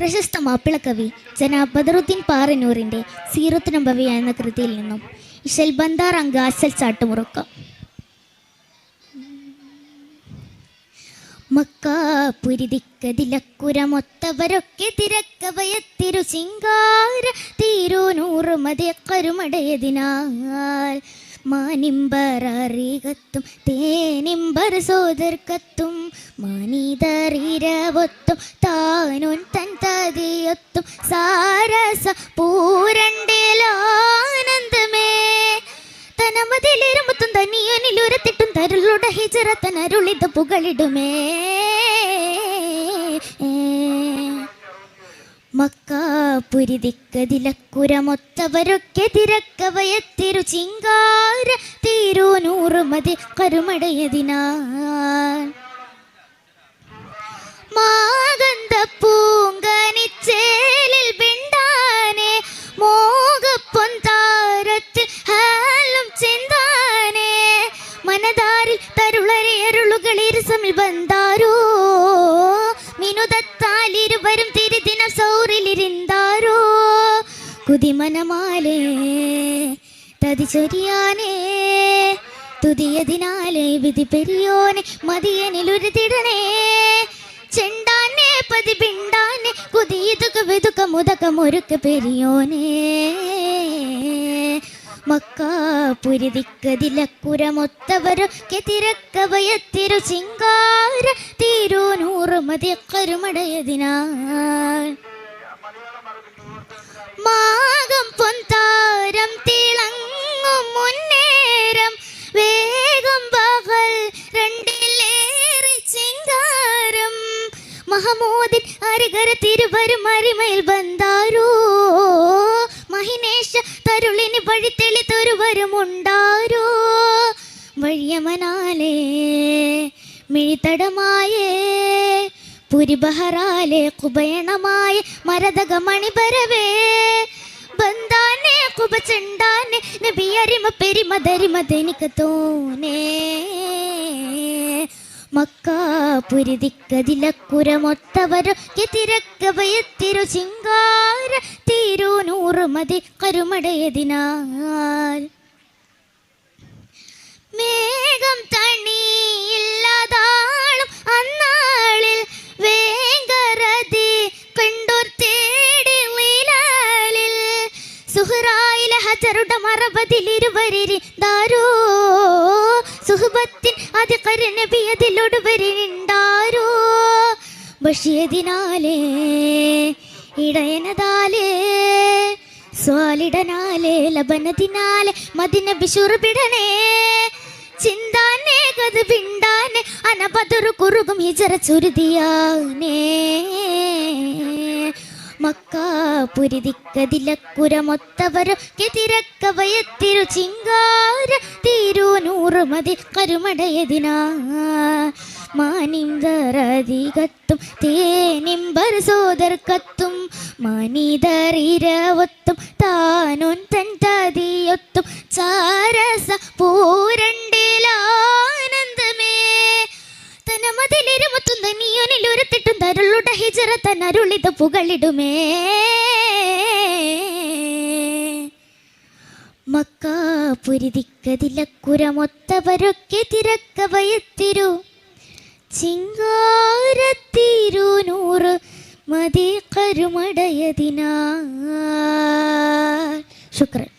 പ്രശസ്ത മാപ്പിളക്കവി ജനാബ് ബദറുദ്ദീൻ പാറനൂറിന്റെ സീറത്ത് എന്ന കൃതിയിൽ നിന്നും ഇഷൽ ബന്ദാർ അങ്ക അസൽ ചാട്ടുമുറക്കം. മക്കാപുരിതിക്കതിലക്കുരമൊത്തവരൊക്കെ തിരക്കവയത്തിരു ശിങ്കാര തീരൂനൂറ് മതിയ മാനിമ്പറീകത്തും തേനിമ്പർ സോദർക്കത്തും മാനിതറീരവൊത്തും താനോൻ തൻ തതിയത്തും സാരസ പൂരണ്ടിലാനന്ദമേ. തനമതിലിരുമ്പത്തും തനിയനിലുരത്തിട്ടും തരുളുടെ ഹിജറ തനരുളിത് പുകളിടുമേ. മക്കാപുരിതിക്കതിലക്കുരമൊത്തവരൊക്കെ തിരക്കവയത്തിരു ചിങ്കാര തീരൂനൂറ് മതി കരുമടയതിനാൽ. മാഗന്ധ പൂങ്കനിച്ചേലിൽ വിണ്ടാനെ മോകപ്പൊന്താരത്തിൽ ഹാലും ചിന്താനെ. മനതാരിൽ തരുളറിയരുളുകളിരുസമിൽ ബന്താരോ മിനുതത്താലിരുവരും തിരുദിനം സൗറിലിരുന്നാരോ? കുതിമനമാലേ തതി ചൊരിയാനേ തുതിയതിനാലേ വിധി പെരിയോനെ മതിയനിലുരുതിടണേ. ചെണ്ടാനെ പതി പിണ്ടാനെ കുതിയതുക വെതുക മുതക മുറുക്ക് പെരിയോനെ. മക്കാപുരിതിക്കതിലക്കുരമൊത്തവരൊക്കെ തിരക്കവയത്തിരു ചിങ്കാര തീരൂനൂറ് മതി കരുമടയതിനാൽ മാകം പൊന്താരം തിളങ്ങും മുന്നേരം വേഗം പകൽ രണ്ടിലേറെ ചിങ്കാരം. മഹമൂദിൻ അരികര തിരുവരും അരിമയിൽ ബന്ധാരോ മഹിനേഷ തരുളിന് വഴിത്തെളിത്തൊരു വരുമുണ്ടാരോ വഴിയമനാലേ മിഴിത്തടമായേ പുരിബഹറാലെ കുബയണമായ മരതക മണിപരവേ ബന്ധാനെ കുബചണ്ടാനെ നബി അരിമ പെരിമ ധരിമ ദനിക തോനേ മക്കാപുരിതിക്കതിലക്കുരമൊത്തവരൊക്കെ തിരക്കവയത്തിരു ചിങ്കാര തീരൂനൂറ് മതി കരുമടയതിനാൽ. മേഘം തണിയില്ലാതാളും അന്നാളിൽ വേങ്കരതി കണ്ടോർ തേടി ലീലാലിൽ സുഹറായിലെ ഹജറുടെ മറബതിലിരുവരിരുந்தாരോ സുഹബത്തിൻ അത് കരുനബി വരുന്നുണ്ടാരോ ബഷിയതിനാലേ ഇടയനതാലേ സ്വാലിടനാലേ ലബനതിനാലേ മദിന ബിഷുറുപിടനേ ചിന്താനേ കത് പിണ്ടാനേ അനപതുറു കുറുകും ഹിജറ ചുരുതിയാനേ. മക്കാപുരിതിക്കതിലക്കുരമൊത്തവരൊക്കെ തിരക്കവയത്തിരു ചിങ്കാര തീരൂനൂറ് മതി കരുമടയതിനാ. മാനിന്തറധികത്തും തേനിമ്പർ സോദർക്കത്തും മനിതറിരവത്തും താനോൻ തൻ തരുളുട ഹിജറ തനരുളിത് പുകളിടുമേ. മക്കാപുരിതിക്കതിലക്കുരമൊത്തവരൊക്കെ തിരക്കവയത്തിരു ചിങ്കാരത്തിരുനൂറ് മതി കരുമടയതിനാ ശുക്രൻ.